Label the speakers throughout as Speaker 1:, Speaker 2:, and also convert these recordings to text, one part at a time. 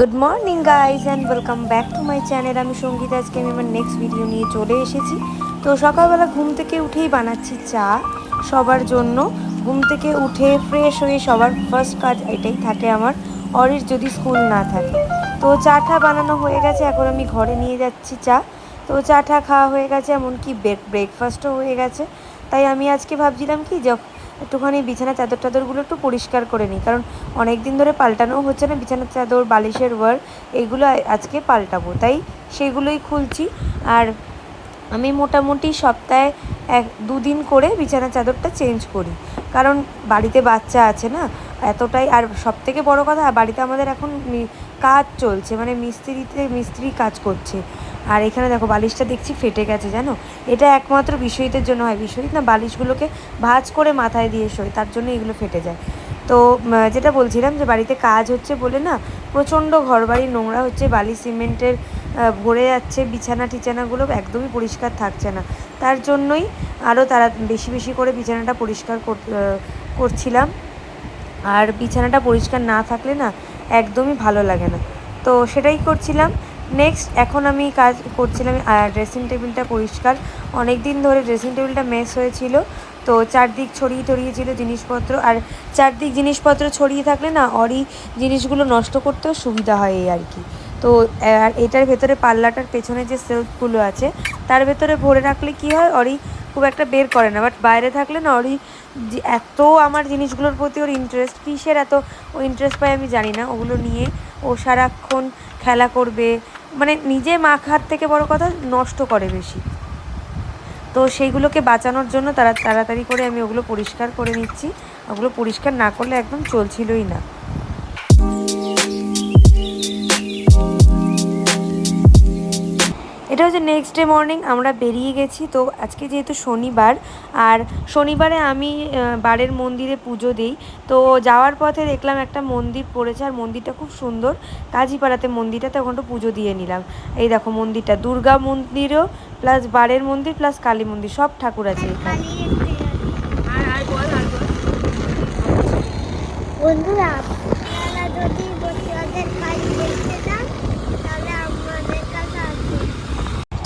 Speaker 1: Good morning guys and welcome back to my channel আমি সংগীত, আজকে আমি আমার নেক্সট ভিডিও নিয়ে চলে এসেছি। তো সকালবেলা ঘুম থেকে উঠেই বানাচ্ছি চা সবার জন্য। ঘুম থেকে উঠে ফ্রেশ হয়ে সবার ফার্স্ট কাজ এটাই থাকে আমার অরির যদি স্কুল না থাকে। তো চাটা বানানো হয়ে গেছে, এখন আমি ঘরে নিয়ে যাচ্ছি চা। তো চাটা খাওয়া হয়ে গেছে, এমনকি ব্রেকফাস্টও হয়ে গেছে। তাই আমি আজকে ভাবছিলাম কি, যখন একটুখানি বিছানা চাদর টাদরগুলো একটু পরিষ্কার করে নিই। কারণ অনেক দিন ধরে পাল্টানোও হচ্ছে না বিছানার চাদর, বালিশের ওয়ার এইগুলো আজকে পাল্টাবো। তাই সেগুলোই খুলছি। আর আমি মোটামুটি সপ্তাহে এক, দুদিন করে বিছানা চাদরটা চেঞ্জ করি। কারণ বাড়িতে বাচ্চা আছে না, এতটাই, আর সব থেকে বড়ো কথা, বাড়িতে আমাদের এখন কাজ চলছে মানে মিস্ত্রিতে, মিস্ত্রি কাজ করছে। আর এখানে দেখো বালিশটা দেখছি ফেটে গেছে, জানো? এটা একমাত্র বিষয়ীদের জন্য হয়। বিষয়িত না, বালিশগুলোকে ভাজ করে মাথায় দিয়ে শোয়, তার জন্য এগুলো ফেটে যায়। তো যেটা বলছিলাম যে বাড়িতে কাজ হচ্ছে বলে না, প্রচণ্ড ঘরবাড়ি নোংরা হচ্ছে বালি সিমেন্টের ভরে যাচ্ছে, বিছানা, টিছানাগুলো একদমই পরিষ্কার থাকছে না। তার জন্যই আরও তারা বেশি বেশি করে বিছানাটা পরিষ্কার করছিলাম। আর বিছানাটা পরিষ্কার না থাকলে না একদমই ভালো লাগে না। তো সেটাই করছিলাম। নেক্সট এখন আমি কাজ করছিলাম ড্রেসিং টেবিলটা পরিষ্কার। অনেক দিন ধরে ড্রেসিং টেবিলটা মেস হয়েছিল, তো চারদিক ছড়িয়ে টড়িয়ে ছিল জিনিসপত্র। আর চারদিক জিনিসপত্র ছড়িয়ে থাকলে না, অরি জিনিসগুলো নষ্ট করতেও সুবিধা হয় এই আর কি। তো, আর এটার ভেতরে পাল্লাটার পেছনে যে সেলফগুলো আছে, তার ভেতরে ভরে রাখলে কি হয়, অরি খুব একটা বের করে না। বাট বাইরে থাকলে না, অরি এত আমার জিনিসগুলোর প্রতি ওর ইন্টারেস্ট কিসের এত ও ইন্টারেস্ট পায় আমি জানি না। ওগুলো নিয়ে ও সারাক্ষণ খেলা করবে মানে নিজে মাখার থেকে বড় কথা, নষ্ট করে বেশি। তো সেইগুলোকে বাঁচানোর জন্য তারা তাড়াতাড়ি করে আমি ওগুলো পরিষ্কার করে নিচ্ছি। ওগুলো পরিষ্কার না করলে একদম চলছিলই না। এটা হচ্ছে নেক্সট ডে মর্নিং আমরা বেরিয়ে গেছি। তো আজকে যেহেতু শনিবার, আর শনিবারে আমি বারের মন্দিরে পুজো দিই। তো যাওয়ার পথে দেখলাম একটা মন্দির পড়েছে, আর মন্দিরটা খুব সুন্দর। কাজীপাড়াতে মন্দিরটাতে ওখানটা পুজো দিয়ে নিলাম। এই দেখো মন্দিরটা, দুর্গা মন্দিরও প্লাস বারের মন্দির প্লাস কালী মন্দির, সব ঠাকুর আছে এখানে।
Speaker 2: বন্ধুরা যদি বসিয়াদের কাজ দেখতে চান তাহলে আমাদের কাছে আসুন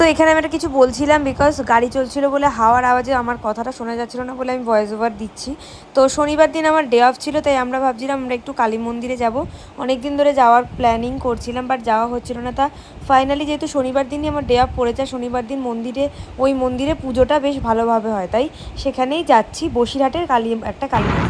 Speaker 1: তো এখানে আমি একটা কিছু বলছিলাম বিকজ গাড়ি চলছিল বলে হাওয়ার আওয়াজে আমার কথাটা শোনা যাচ্ছিল না বলে আমি ভয়েস ওভার দিচ্ছি। তো শনিবার দিন আমার ডে অফ ছিল, তাই আমরা ভাবছিলাম আমরা একটু কালী মন্দিরে যাব। অনেক দিন ধরে যাওয়ার প্ল্যানিং করছিলাম বাট যাওয়া হচ্ছিল না। তা ফাইনালি যেহেতু শনিবার দিনই আমার ডে অফ পড়েছে শনিবার দিন মন্দিরে, ওই মন্দিরে পুজোটা বেশ ভালোভাবে হয়। তাই সেখানেই যাচ্ছি, বসিরহাটের কালী, একটা কালী এটা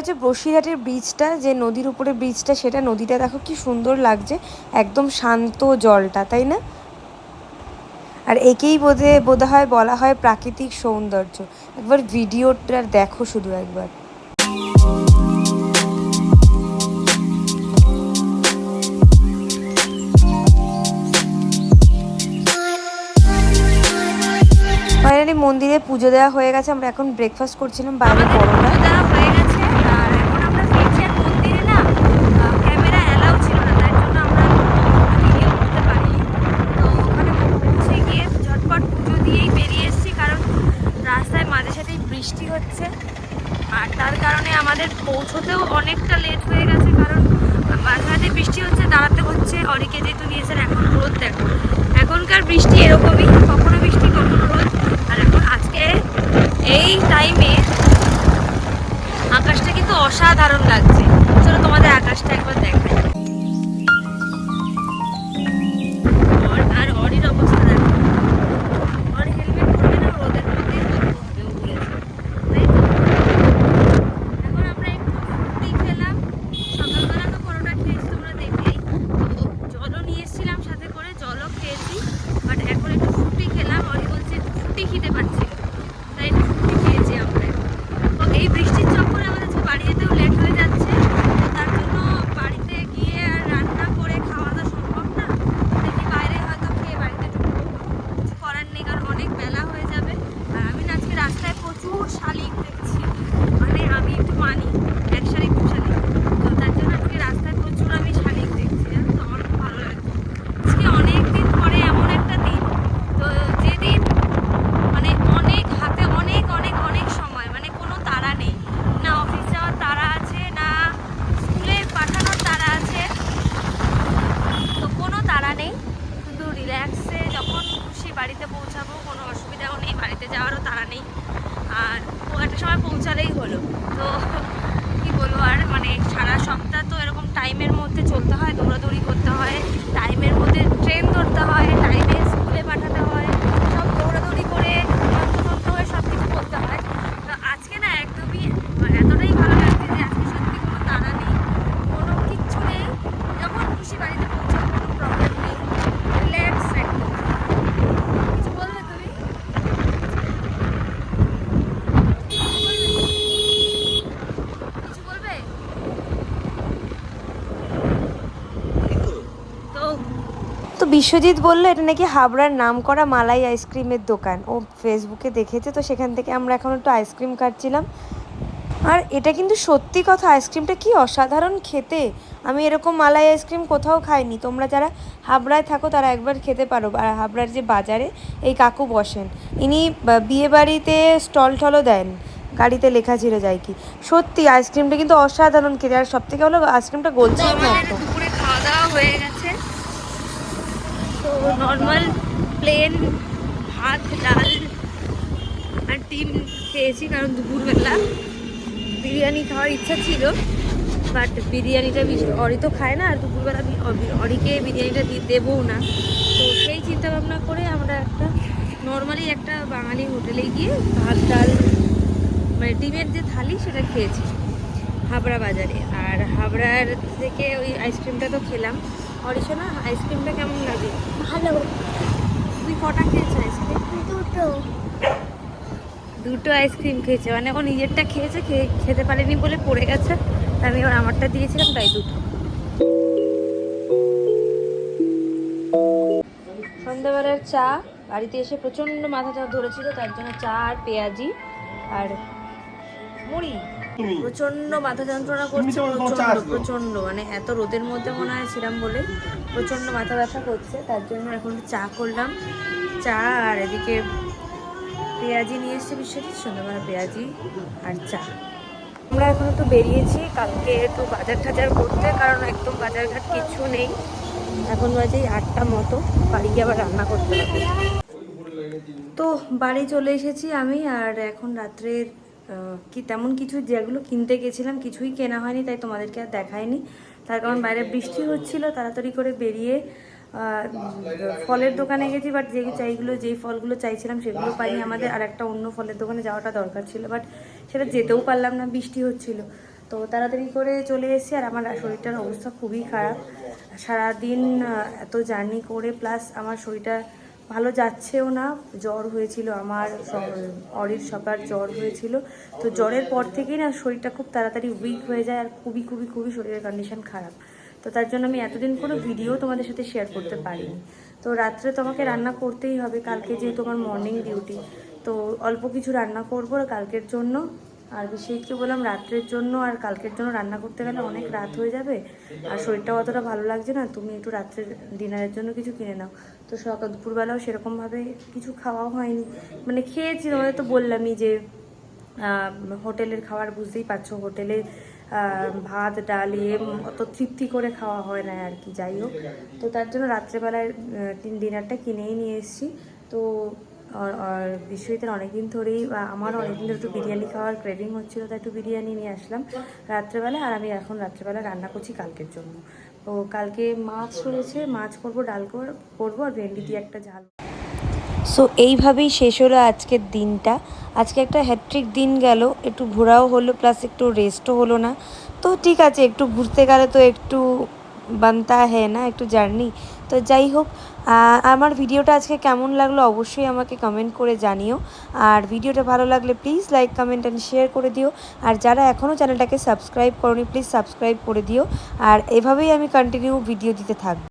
Speaker 1: হচ্ছে বসিরহাটের ব্রিজটা যে নদীর উপরে ব্রিজটা সেটা নদীটা দেখো কি সুন্দর লাগছে। একদম শান্ত জলটা, তাই না? আর একেই বোধে, বোধ হয় বলা হয় প্রাকৃতিক সৌন্দর্য। একবার ভিডিওটা দেখো শুধু একবার। মন্দিরে পুজো দেওয়া হয়ে গেছে, আমরা এখন ব্রেকফাস্ট করছিলাম বাইরে পরোটা
Speaker 3: দেওয়া হয়ে গেছে আর এখন আমরা ফিরছি আর মন্দিরে না ক্যামেরা অ্যালাউ ছিল না তাই জন্য আমরা ভিডিও করতে পারিনি তো ওখানে পৌঁছে গিয়ে ঝটপট পুজো দিয়েই বেরিয়ে এসেছি কারণ রাস্তায় মাঝে সাথেই বৃষ্টি হচ্ছে। আর তার কারণে আমাদের পৌঁছতেও অনেকটা লেট হয়ে গেছে, কারণ মাঝে বৃষ্টি হচ্ছে, দাঁড়াতে হচ্ছে। অনেকে যেহেতু নিয়েছেন, এখন রোদ দেখো। এখনকার বৃষ্টি এরকমই, কখনো বৃষ্টি, কখনো রোদ। আর এখন আজকে এই টাইমে আকাশটা কিন্তু অসাধারণ লাগছে। চলো তোমাদের আকাশটা একবার দেখাই আর- আর অরির অবস্থা দেখো অরি হেলমেট পরবে না রোদের মধ্যে রোদ পড়বে, ও বলেছে। তাই তো? এখন আমরা একটু ফুটি খেলাম সকালবেলা তো পরোটা খেয়েছি তোমরা দেখলেই তো জলও নিয়ে এসেছিলাম সাথে করে জলও খেয়েছি বাট এখন একটু ফুটি খেলাম অরি বলছে ফুটি খেতে পারছি না। তাই একটু ফুটি খেয়েছি আমরা তো এই বৃষ্টির চক্করে আমাদের আজকে বাড়ি যেতেও লেট হয়ে যাচ্ছে তো তার জন্য বাড়িতে তাড়া নেই আর ও একটা সময় পৌঁছালেই হলো তো কি বলব আর মানে সারা সপ্তাহ তো এরকম টাইমের মধ্যে চলতে হয়, দৌড়াদৌড়ি করতে হয় টাইমের মধ্যে ট্রেন ধরতে হয় টাইমে স্কুলে পাঠাতে হয় সব দৌড়াদৌড়ি করে যন্ত্রতন্ত্র হয়ে সব কিছু করতে হয় তো আজকে না একদমই মানে এতটাই ভালো লাগছে যে আজকে সত্যি কোনো তাড়া নেই কোনো কিচ্ছু নেই যখন খুশি বাড়িতে পৌঁছাবো কোনো প্রবলেম নেই রিল্যাক্স একদম কিছু বলবে তুমি কিছু বলবে তো
Speaker 1: তো বিশ্বজিৎ বলল, এটা নাকি হাবড়ার নাম করা মালাই আইসক্রিমের দোকান। ও ফেসবুকে দেখেছে, তো সেখান থেকে আমরা এখন একটু আইসক্রিম খাচ্ছিলাম আর এটা কিন্তু সত্যি কথা আইসক্রিমটা কি অসাধারণ খেতে। আমি এরকম মালাই আইসক্রিম কোথাও খাইনি। তোমরা যারা হাবড়ায় থাকো, তারা একবার খেতে পারো। আর হাবড়ার যে বাজারে এই কাকু বসেন, ইনি বা- বিয়ে বাড়িতে স্টল টলও দেন, গাড়িতে লেখা ছিল যায় কি। সত্যি আইসক্রিমটা কিন্তু অসাধারণ খেতে। আর সব থেকে হলো আইসক্রিমটা
Speaker 3: দুপুরে খাওয়া দাওয়া হয়ে গেছে। নর্মাল প্লেন ভাত, ডাল আর ডিম খেয়েছি কারণ দুপুরবেলা। বিরিয়ানি খাওয়ার ইচ্ছা ছিল বাট বিরিয়ানিটা অরি তো খায় না, আর দুপুরবেলা অরিকে বিরিয়ানিটা দেবও না। তো সেই চিন্তা ভাবনা করে আমরা একটা নর্মালি একটা বাঙালি হোটেলে গিয়ে ভাত, ডাল মানে ডিমের যে থালি সেটা খেয়েছি। হাবড়া বাজারে। আর হাবড়ার থেকে ওই আইসক্রিমটা তো খেলাম। অরিশনা আইসক্রিমটা কেমন লাগে?
Speaker 2: ভালো।
Speaker 3: তুই কটা খেয়েছো আইসক্রিম?
Speaker 2: দুটো।
Speaker 3: দুটো আইসক্রিম খেয়েছে। মানে ও নিজেরটা খেয়েছে খেয়ে খেতে পারেনি বলে পড়ে গেছে। আমি ওর আমারটা দিয়েছিলাম তাই দুটো। সন্ধ্যাবেলার চা বাড়িতে এসে প্রচণ্ড মাথা চা ধরেছিল তার জন্য চা আর পেঁয়াজি আর মুড়ি। প্রচণ্ড মাথা যন্ত্রণা করছে প্রচণ্ড প্রচণ্ড মানে এত রোদের মধ্যে মনে হয় ছিলাম বলে প্রচণ্ড মাথা ব্যথা করছে তার জন্য এখন চা করলাম। চা আর এদিকে পেঁয়াজি নিয়ে এসছে বিশ্বজিৎ সন্ধ্যাবেলা পেঁয়াজি আর চা। আমরা এখন একটু বেরিয়েছি কালকে একটু বাজার টাজার করতে কারণ একদম বাজারঘাট কিছু নেই। এখন বাজে আটটা মতো বাড়ি গিয়ে আবার রান্না করতে হবে। তো বাড়ি চলে এসেছি আমি আর এখন রাত্রের কি তেমন কিছু যেগুলো কিনতে গেছিলাম, কিছুই কেনা হয়নি, তাই তোমাদেরকে আর দেখায়নি তার কারণ বাইরে বৃষ্টি হচ্ছিল, তাড়াতাড়ি করে বেরিয়ে ফলের দোকানে গেছি বাট যে চাইগুলো, যেই ফলগুলো চাইছিলাম সেগুলো পাইনি। আমাদের আর একটা অন্য ফলের দোকানে যাওয়াটা দরকার ছিল বাট সেটা যেতেও পারলাম না, বৃষ্টি হচ্ছিল। তো তাড়াতাড়ি করে চলে এসেছি, আর আমার শরীরটার অবস্থা খুবই খারাপ। সারাদিন এত জার্নি করে প্লাস আমার শরীরটা ভালো যাচ্ছেও না, জ্বর হয়েছিল আমার অরির সবার জ্বর হয়েছিল। তো জ্বরের পর থেকেই না শরীরটা খুব তাড়াতাড়ি উইক হয়ে যায় আর খুবই খুবই খুবই শরীরের কন্ডিশন খারাপ। তো তার জন্য আমি এতদিন কোনো ভিডিও তোমাদের সাথে শেয়ার করতে পারিনি। তো রাত্রে তোমাকে রান্না করতেই হবে, কালকে যেহেতু আমার মর্নিং ডিউটি তো অল্প কিছু রান্না করব কালকের জন্য। আর বিশেষকে বললাম রাত্রের জন্য আর কালকের জন্য রান্না করতে গেলে অনেক রাত হয়ে যাবে। আর শরীরটাও অতটা ভালো লাগছে না তুমি একটু রাত্রের ডিনারের জন্য কিছু কিনে নাও। তো সকাল দুপুরবেলাও সেরকমভাবে কিছু খাওয়াও হয়নি। মানে খেয়েছি তোমাদের তো বললামই যে হোটেলের খাবার বুঝতেই পারছ হোটেলে ভাত ডাল উম, অত তৃপ্তি করে খাওয়া হয় না আর কি যাই হোক। তো তার জন্য রাত্রেবেলায় ডিনারটা কিনেই নিয়ে এসেছি। তো আর বিশ্বজিতের অনেকদিন ধরেই আমার অনেকদিন ধরে একটু বিরিয়ানি খাওয়ার ক্রেভিং হচ্ছিল, তাই একটু বিরিয়ানি নিয়ে আসলাম রাত্রেবেলা, আর আমি এখন রাত্রেবেলা রান্না করছি কালকের জন্য। তো কালকে মাছ রয়েছে, মাছ করব, ডাল করব, আর ভেন্ডি দিয়ে একটা ঝাল।
Speaker 1: সো এইভাবেই শেষ হলো আজকের দিনটা। আজকে একটা হ্যাট্রিক দিন গেল, একটু ঘোরাও হলো প্লাস একটু রেস্টও হলো না। তো ঠিক আছে, একটু ঘুরতে গেলে তো একটু বানতা হ্যাঁ না, একটু জার্নি তো যাই হোক আমার ভিডিওটা আজকে কেমন লাগল অবশ্যই আমাকে কমেন্ট করে জানিও। আর ভিডিওটা ভালো লাগলে please like comment and share করে দিও। আর যারা এখনও চ্যানেলটাকে সাবস্ক্রাইব করনি প্লিজ সাবস্ক্রাইব করে দিও। আর এভাবেই আমি কন্টিনিউ ভিডিও দিতে থাকব।